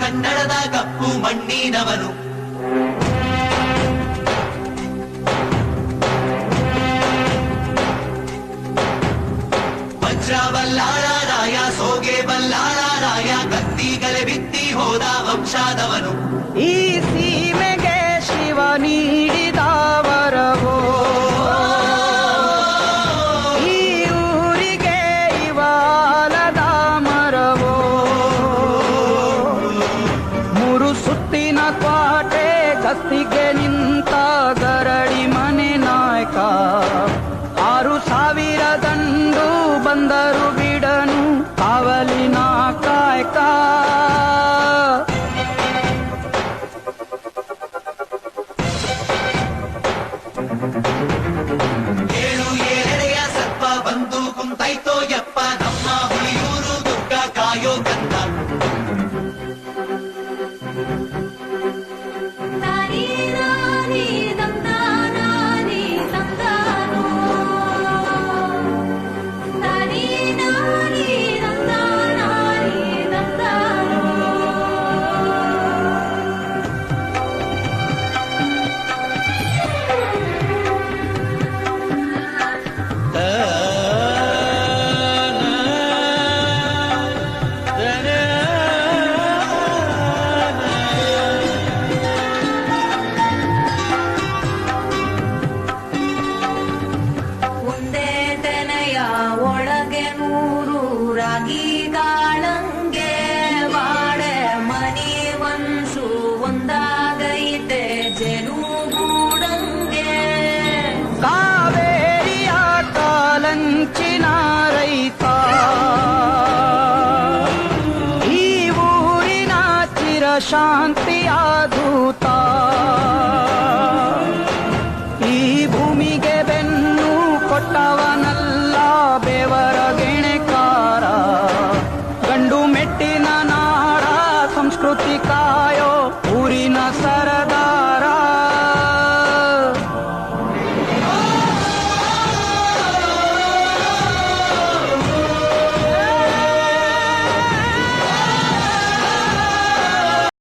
ಕನ್ನಡದ ಕಪ್ಪು ಮಣ್ಣಿನವನು. ವಜ್ರ ರಾಯ, ಸೋಗೆ ಬಲ್ಲಾಳ ರಾಯ ಕತ್ತಿಗಲೆ ಬಿತ್ತಿ ಹೋದ ವಂಶಾದವನು. ಈ ಸೀಮೆಗೆ ಶಿವ ನೀಡಿದ ಗಸ್ತಿಗೆ ನಿಂತ ಗರಡಿ ಮನೆ ನಾಯಕ. ಆರು ಸಾವಿರ ದಂಡು ಬಂದರು ಬಿಡನು ಕಾವಲಿನ ಕಾಯಕ. ಏಳು ಏಳೆಯ ಸರ್ಪ ಬಂದು ಕುಂತೈತೋ ಯಪ್ಪ ಒಳಗೆ ನೂರು ರಾಗಿ ಕಾಳಂಗೆ ಬಾಳೆ ಮನಿ ಮನ್ಸು ಒಂದಾಗೈತೆ ಜನುಗೂಡಂಗೆ ಕಾವೇರಿಯ ಕಾಲಂಚಿನ ರೈತ ಈ ಊರಿನ ಚಿರ ಶಾಂತಿಯ संस्कृतिकायो पूरी न सर